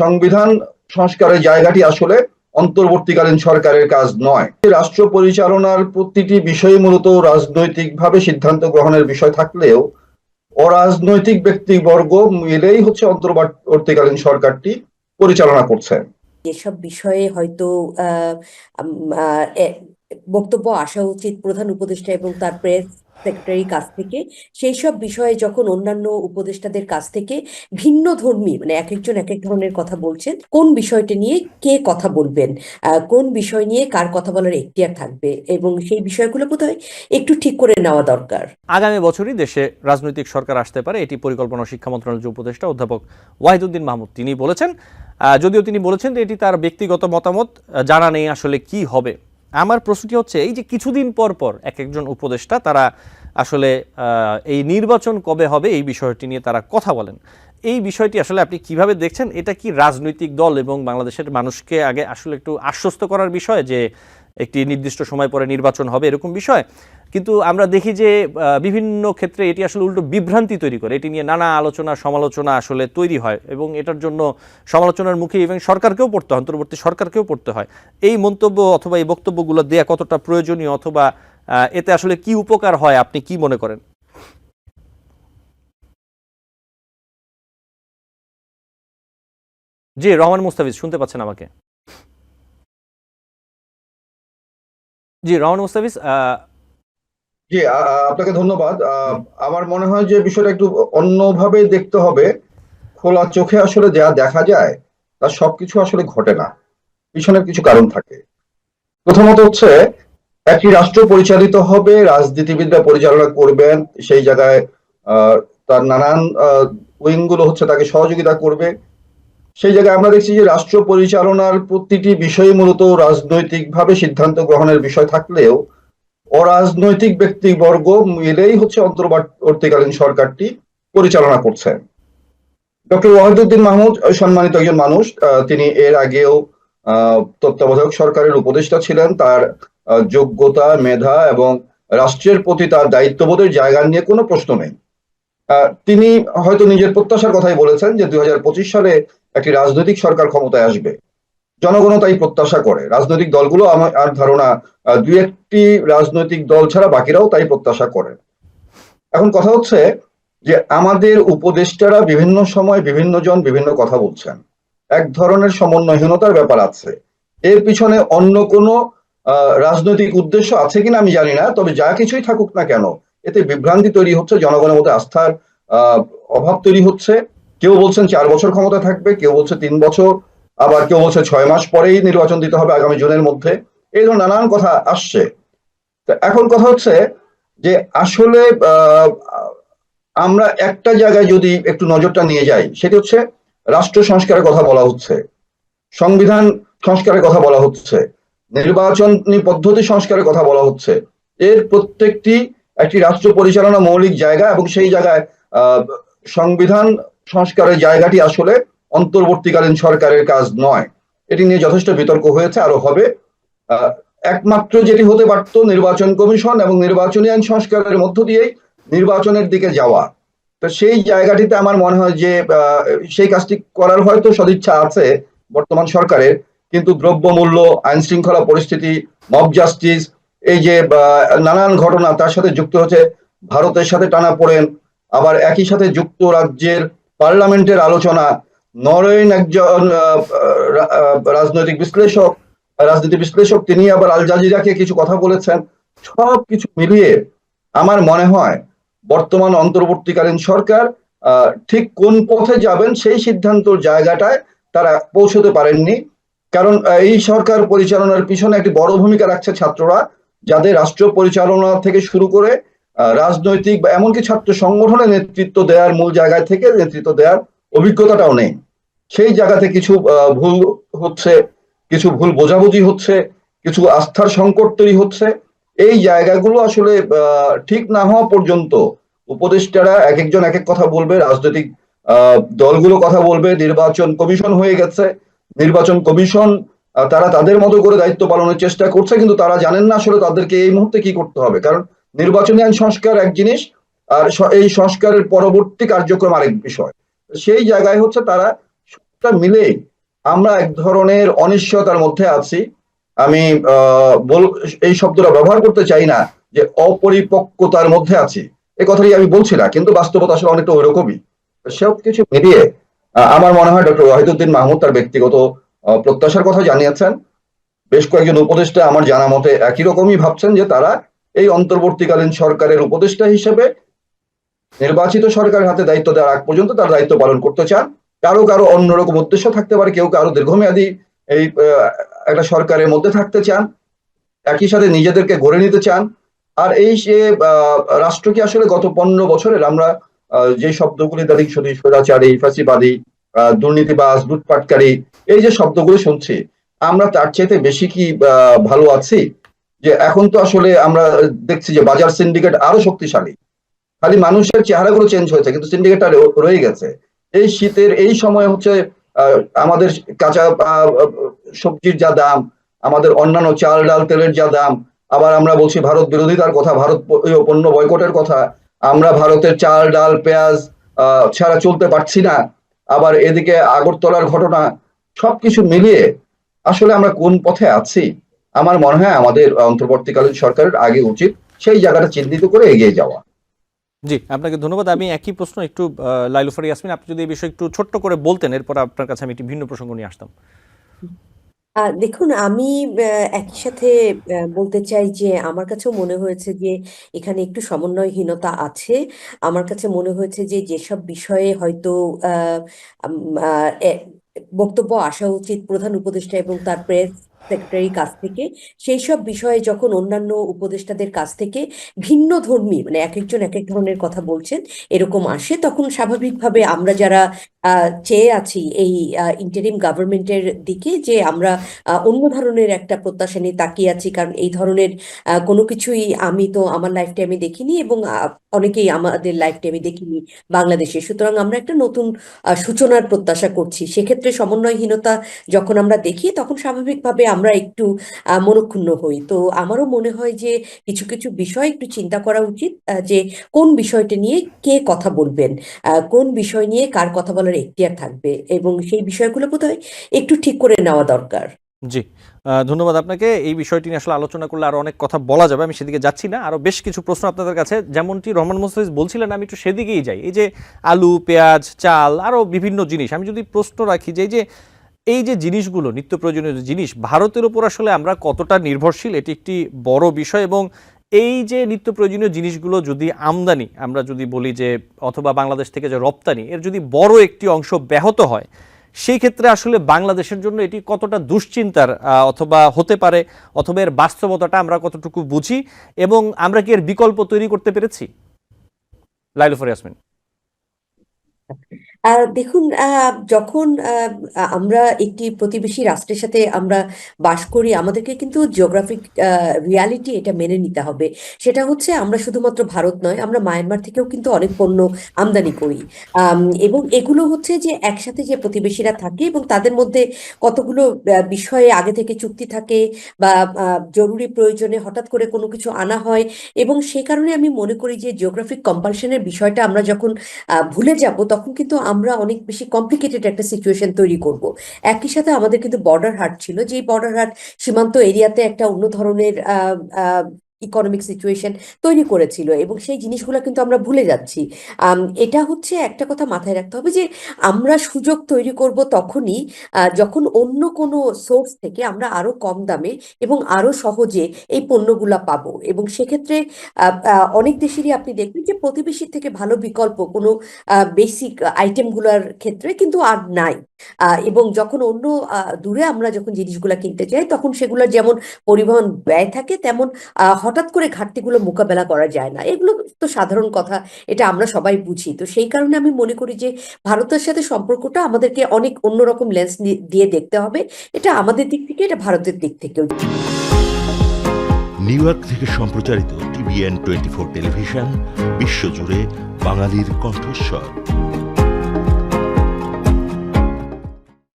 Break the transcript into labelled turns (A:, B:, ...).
A: সংবিধান সংস্কারের জায়গাটি আসলে অন্তর্বর্তীকালীন সরকারের কাজ নয়। রাষ্ট্র পরিচালনার প্রতিটি বিষয় মূলত রাজনৈতিকভাবে সিদ্ধান্ত গ্রহণের বিষয় থাকলেও অরাজনৈতিক ব্যক্তিবর্গ মিলেই হচ্ছে অন্তর্বর্তীকালীন সরকারটি পরিচালনা করছে।
B: এসব বিষয়ে হয়তো বক্তব্য আসা উচিত প্রধান উপদেষ্টা এবং তার প্রেস সেক্রেটারির কাছ থেকে। সেই সব বিষয়ে যখন অন্যান্য উপদেষ্টাদের কাছ থেকে ভিন্ন ধর্মী মানে এক একজন এক এক ধরনের কথা বলছেন, কোন বিষয়টি নিয়ে কে কথা বলবেন কোন বিষয় নিয়ে কার কথা বলার এখতিয়ার থাকবে, এবং সেই বিষয়গুলো বোধহয় একটু ঠিক করে নেওয়া দরকার।
C: আগামী বছরই দেশে রাজনৈতিক সরকার আসতে পারে, এটি পরিকল্পনা শিক্ষা মন্ত্রণালয়ের উপদেষ্টা অধ্যাপক ওয়াহিদুদ্দিন মাহমুদ তিনি বলেছেন। যদিও তিনি বলেছেন এটি তার ব্যক্তিগত মতামত জানা নেই আসলে কি হবে। আমার প্রশ্নটি হচ্ছে, এই যে কিছুদিন পর পর এক একজন উপদেষ্টা তারা আসলে এই নির্বাচন কবে হবে এই বিষয়টি নিয়ে তারা কথা বলেন। এই বিষয়টি আসলে আপনি কীভাবে দেখছেন? এটা কি রাজনৈতিক দল এবং বাংলাদেশের মানুষকে আগে আসলে একটু আশ্বস্ত করার বিষয় যে একটি নির্দিষ্ট সময় পরে নির্বাচন হবে এরকম বিষয়? কিন্তু আমরা দেখি যে বিভিন্ন ক্ষেত্রে এটি আসলে উল্টো বিভ্রান্তি তৈরি করে। এটি নিয়ে নানা আলোচনা, সমালোচনা আসলে তৈরি হয় এবং এটার জন্য সমালোচনার মুখে ইভেন সরকারকেও পড়তে হয়, অন্তর্বর্তী সরকারকেও পড়তে হয়। এই মন্তব্য অথবা এই বক্তব্যগুলো দেয়া কতটা প্রয়োজনীয় অথবা এতে আসলে কি উপকার হয়, আপনি কি মনে করেন? জি, রহমান মুস্তাফিজ, শুনতে পাচ্ছেন আমাকে? জি, রহমান মুস্তাফিজ
A: জি আপনাকে ধন্যবাদ। আমার মনে হয় যে বিষয়টা একটু অন্যভাবে দেখতে হবে। খোলা চোখে আসলে যা দেখা যায় তার সবকিছু আসলে ঘটে না। পিছনের কিছু কারণ থাকে। প্রথমত হচ্ছে, একটি রাষ্ট্র পরিচালিত হবে, রাজনীতিবিদরা পরিচালনা করবেন, সেই জায়গায় তার নানান উইংগুলো হচ্ছে তাকে সহযোগিতা করবে। সেই জায়গায় আমরা দেখছি যে রাষ্ট্র পরিচালনার প্রতিটি বিষয় মূলত রাজনৈতিকভাবে সিদ্ধান্ত গ্রহণের বিষয় থাকলেও অরাজনৈতিক ব্যক্তিবর্গ মিলেই হচ্ছে অন্তর্বর্তীকালীন সরকারটি পরিচালনা করছেন ডক্টর ওয়াহিদুদ্দিন মাহমুদ সম্মানিত একজন মানুষ তিনি এর আগেও তত্ত্বাবধায়ক সরকারের উপদেষ্টা ছিলেন। তার যোগ্যতা, মেধা এবং রাষ্ট্রের প্রতি তার দায়িত্ববোধের জায়গা নিয়ে কোনো প্রশ্ন নেই। তিনি হয়তো নিজের প্রত্যাশার কথাই বলেছেন যে দুই হাজার পঁচিশ সালে একটি রাজনৈতিক সরকার ক্ষমতায় আসবে। জনগণও তাই প্রত্যাশা করে। রাজনৈতিক দলগুলো আমার আর ধারণা দুই একটি রাজনৈতিক দল ছাড়া বাকিরাও তাই প্রত্যাশা করে। এখন কথা হচ্ছে যে আমাদের উপদেষ্টারা বিভিন্ন সময় বিভিন্ন জন বিভিন্ন কথা বলছেন। এক ধরনের সমন্বয়হীনতার ব্যাপার আছে। এর পিছনে অন্য কোনো রাজনৈতিক উদ্দেশ্য আছে কিনা আমি জানি না, তবে যা কিছুই থাকুক না কেন, এতে বিভ্রান্তি তৈরি হচ্ছে, জনগণের মধ্যে আস্থার অভাব তৈরি হচ্ছে। কেউ বলছেন চার বছর ক্ষমতা থাকবে, কেউ বলছে তিন বছর আবার কেউ বলছে ছয় মাস পরেই নির্বাচন দিতে হবে আগামী জুনের মধ্যে। এই ধরনের নানান কথা আসছে। এখন কথা হচ্ছে যে আসলে আমরা একটা জায়গায় যদি একটু নজরটা নিয়ে যাই, সেটি হচ্ছে রাষ্ট্র সংস্কারের কথা বলা হচ্ছে, সংবিধান সংস্কারের কথা বলা হচ্ছে, নির্বাচনী পদ্ধতি সংস্কারের কথা বলা হচ্ছে। এর প্রত্যেকটি একটি রাষ্ট্র পরিচালনা মৌলিক জায়গা এবং সেই জায়গায় সংবিধান সংস্কারের জায়গাটি আসলে অন্তর্বর্তীকালীন সরকারের কাজ নয়। এটি নিয়ে যথেষ্ট বিতর্ক হয়েছে আরও হবে। একমাত্র যেটি হতে পারত নির্বাচন কমিশন এবং নির্বাচনী আইন সংস্কারের মধ্য দিয়েই নির্বাচনের দিকে যাওয়া। তো সেই জায়গাটিতে আমার মনে হয় যে সেই কাজটি করার হয়তো সদিচ্ছা আছে বর্তমান সরকারের, কিন্তু দ্রব্যমূল্য আইন শৃঙ্খলা পরিস্থিতি মব জাস্টিস এই যে নানান ঘটনা তার সাথে যুক্ত হচ্ছে, ভারতের সাথে টানা পড়েন, আবার একই সাথে যুক্তরাজ্যের পার্লামেন্টের আলোচনা নরওয়েন একজন রাজনৈতিক বিশ্লেষক রাজনীতি বিশ্লেষক, তিনি আবার আল জাজিরাকে কিছু কথা বলেছেন। সব কিছু মিলিয়ে আমার মনে হয় বর্তমান অন্তর্বর্তীকালীন সরকার ঠিক কোন পথে যাবেন সেই সিদ্ধান্তর জায়গাটায় তারা পৌঁছতে পারেননি। কারণ এই সরকার পরিচালনার পিছনে একটি বড় ভূমিকা রাখছে ছাত্ররা, যাদের রাষ্ট্র পরিচালনা থেকে শুরু করে রাজনৈতিক বা এমনকি ছাত্র সংগঠনে নেতৃত্ব দেওয়ার মূল জায়গায় থেকে নেতৃত্ব দেওয়ার অভিজ্ঞতাটাও নেই। সেই জায়গাতে কিছু ভুল হচ্ছে, কিছু ভুল বোঝাবুঝি হচ্ছে, কিছু আস্থার সংকট তৈরি হচ্ছে। এই জায়গাগুলো আসলে ঠিক না হওয়া পর্যন্ত উপদেষ্টারা এক একজন এক এক কথা বলবে, রাজনৈতিক দলগুলো কথা বলবে, নির্বাচন কমিশন হয়ে গেছে। নির্বাচন কমিশন তারা তাদের মতো করে দায়িত্ব পালনের চেষ্টা করছে, কিন্তু তারা জানেন না আসলে তাদেরকে এই মুহূর্তে কি করতে হবে। কারণ নির্বাচনী আইন সংস্কার এক জিনিস, আর এই সংস্কারের পরবর্তী কার্যক্রম আরেক বিষয়। সেই জায়গায় হচ্ছে তারা মিলে আমরা এক ধরনের অনিশ্চয়তার মধ্যে আছি। আমি এই শব্দটা ব্যবহার করতে চাই না যে অপরিপক্কতার মধ্যে আছি। এই কথাটি আমি বলছি না, কিন্তু বাস্তবতা আসলে অনেকটা ওইরকমই। সব কিছু মিলিয়ে আমার মনে হয় ডক্টর ওয়াহিদুদ্দিন মাহমুদ তার ব্যক্তিগত প্রত্যাশার কথা জানিয়েছেন। বেশ কয়েকজন উপদেষ্টা আমার জানা মতে একই রকমই ভাবছেন যে তারা এই অন্তর্বর্তীকালীন সরকারের উপদেষ্টা হিসেবে নির্বাচিত সরকারের হাতে দায়িত্ব দেওয়ার আগ পর্যন্ত তার দায়িত্ব পালন করতে চান। কারও কারও অন্যরকম উদ্দেশ্য থাকতে পারে কেউ কারও দীর্ঘমেয়াদী এই একটা সরকারের মধ্যে থাকতে চান একই সাথে নিজেদেরকে গড়ে নিতে চান। আর এই যে আহ, রাষ্ট্রকে আসলে গত পনেরো বছরের আমরা যে শব্দগুলি দাদি স্বৈরাচারী ফাঁসিবাদী আহ, দুর্নীতিবাজ লুটপাটকারী এই যে শব্দগুলো শুনছি আমরা তার চাইতে বেশি কি ভালো আছি? যে এখন তো আসলে আমরা দেখছি যে বাজার সিন্ডিকেট আরও শক্তিশালী। খালি মানুষের চেহারাগুলো চেঞ্জ হয়েছে কিন্তু সিন্ডিকেটটা র- রয়ে গেছে। এই শীতের এই সময় হচ্ছে আমাদের কাঁচা সবজির যা দাম আমাদের অন্যান্য চাল ডাল তেলের যা দাম আবার আমরা বলছি ভারত বিরোধিতার কথা ভারত ইয়ে, পণ্য বয়কটের কথা আমরা ভারতের চাল ডাল পেঁয়াজ ছাড়া চলতে পারছি না। আবার এদিকে আগরতলার ঘটনা সবকিছু মিলিয়ে আসলে আমরা কোন পথে আছি? আমার মনে হয় আমাদের অন্তর্বর্তীকালীন সরকারের আগে উচিত সেই জায়গাটা চিহ্নিত করে এগিয়ে যাওয়া।
C: জি, আপনাকে ধন্যবাদ। আমি একই প্রশ্ন একটু লাইলুফার ইয়াসমিন, আপনি যদি এই বিষয়ে একটু ছোট্ট করে বলতেন, এরপর আপনার কাছে আমি একটি ভিন্ন প্রসঙ্গ নিয়ে আসতাম।
B: দেখুন, আমি একই সাথে বলতে চাই যে, আমার কাছেও মনে হয়েছে যে, এখানে একটু সমন্বয়হীনতা আছে। আমার কাছে মনে হয়েছে যে, যেসব বিষয়ে হয়তো বক্তব্য আসা উচিত প্রধান উপদেষ্টা এবং তার প্রেস সেক্রেটারির কাছ থেকে। সেই সব বিষয়ে যখন অন্যান্য উপদেষ্টাদের কাছ থেকে ভিন্ন ধর্মী মানে এক একজন এক এক ধরনের কথা বলছেন, এরকম আসে, তখন স্বাভাবিকভাবে আমরা যারা চেয়ে আছি এই ইন্টারিম গভর্নমেন্টের দিকে যে আমরা অন্য ধরনের একটা প্রত্যাশা নিয়ে তাকিয়ে আছি। কারণ এই ধরনের কোনো কিছুই আমি তো আমার লাইফ টাইমে দেখিনি এবং অনেকেই আমাদের লাইফ টাইমে দেখিনি বাংলাদেশে। সুতরাং আমরা একটা নতুন সূচনার প্রত্যাশা করছি। সেক্ষেত্রে সমন্বয়হীনতা যখন আমরা দেখি, তখন স্বাভাবিকভাবে আমরা একটু মনক্ষুণ্ণ হই। তো আমারও মনে হয় যে কিছু কিছু বিষয় একটু চিন্তা করা উচিত যে কোন বিষয়টা নিয়ে কে কথা বলবেন কোন বিষয় নিয়ে কার কথা বলার এখতিয়ার থাকবে এবং সেই বিষয়গুলো বোধহয় একটু ঠিক করে নেওয়া দরকার।
C: জি ধন্যবাদ আপনাকে। এই বিষয়টি নিয়ে আসলে আলোচনা করলে আরও অনেক কথা বলা যাবে, আমি সেদিকে যাচ্ছি না। আরও বেশ কিছু প্রশ্ন আপনাদের কাছে, যেমনটি রহমান মোস্তাফিজ বলছিলেন, আমি একটু সেদিকেই যাই। এই যে আলু, পেঁয়াজ, চাল, আরও বিভিন্ন জিনিস, আমি যদি প্রশ্ন রাখি যে, এই যে এই যে জিনিসগুলো নিত্য প্রয়োজনীয় জিনিস ভারতের উপর আসলে আমরা কতটা নির্ভরশীল এটি একটি বড় বিষয় এবং এই যে নিত্য প্রয়োজনীয় জিনিসগুলো যদি আমদানি আমরা যদি বলি যে অথবা বাংলাদেশ থেকে যে রপ্তানি এর যদি বড় একটি অংশ ব্যাহত হয় সেই ক্ষেত্রে আসলে বাংলাদেশের জন্য এটি কতটা দুশ্চিন্তার অথবা হতে পারে অথবা এর বাস্তবতাটা আমরা কতটুকু বুঝি এবং আমরা কি এর বিকল্প তৈরি করতে পেরেছি? লাইলুফর ইয়াসমিন।
B: আহ, দেখুন যখন আমরা একটি প্রতিবেশী রাষ্ট্রের সাথে আমরা বাস করি, আমাদেরকে কিন্তু জিওগ্রাফিক রিয়ালিটি এটা মেনে নিতে হবে। সেটা হচ্ছে আমরা শুধুমাত্র ভারত নয়, আমরা মায়ানমার থেকেও কিন্তু অনেক পণ্য আমদানি করি। এবং এগুলো হচ্ছে যে একসাথে যে প্রতিবেশীরা থাকে এবং তাদের মধ্যে কতগুলো বিষয়ে আগে থেকে চুক্তি থাকে বা জরুরি প্রয়োজনে হঠাৎ করে কোনো কিছু আনা হয় এবং সে কারণে আমি মনে করি যে জিওগ্রাফিক কম্পালশনের বিষয়টা আমরা যখন ভুলে যাব তখন কিন্তু আমরা অনেক বেশি কমপ্লিকেটেড একটা সিচুয়েশন তৈরি করব। একই সাথে আমাদের কিন্তু বর্ডার হাট ছিল। যেই বর্ডার হাট সীমান্ত এরিয়াতে একটা অন্য ধরনের ইকোনমিক সিচুয়েশন তৈরি করেছিল এবং সেই জিনিসগুলো কিন্তু আমরা ভুলে যাচ্ছি। এটা হচ্ছে একটা কথা মাথায় রাখতে হবে যে আমরা সুযোগ তৈরি করব তখনই যখন অন্য কোনো সোর্স থেকে আমরা আরও কম দামে এবং আরও সহজে এই পণ্যগুলা পাবো। এবং সেক্ষেত্রে অনেক দেশেরই আপনি দেখবেন যে প্রতিবেশীর থেকে ভালো বিকল্প কোনো বেসিক আইটেমগুলোর ক্ষেত্রে কিন্তু আর নাই। এবং যখন অন্য দূরে আমরা যখন জিনিসগুলো কিনতে চাই তখন সেগুলোর যেমন পরিবহন ব্যয় থাকে, তেমন হঠাৎ করে ঘাটতিগুলো মোকাবেলা করা যায় না। এগুলো তো সাধারণ কথা, এটা আমরা সবাই বুঝি। তো সেই কারণে আমি মনে করি যে, ভারতের সাথে সম্পর্কটা আমাদেরকে অনেক অন্যরকম লেন্স দিয়ে দেখতে হবে। এটা আমাদের দিক থেকে, এটা ভারতের দিক থেকেও।
D: নিউ ইয়র্ক থেকে সম্প্রচারিত টিভিএন টোয়েন্টি ফোর টেলিভিশন, বিশ্বজুড়ে বাঙালির কণ্ঠস্বর।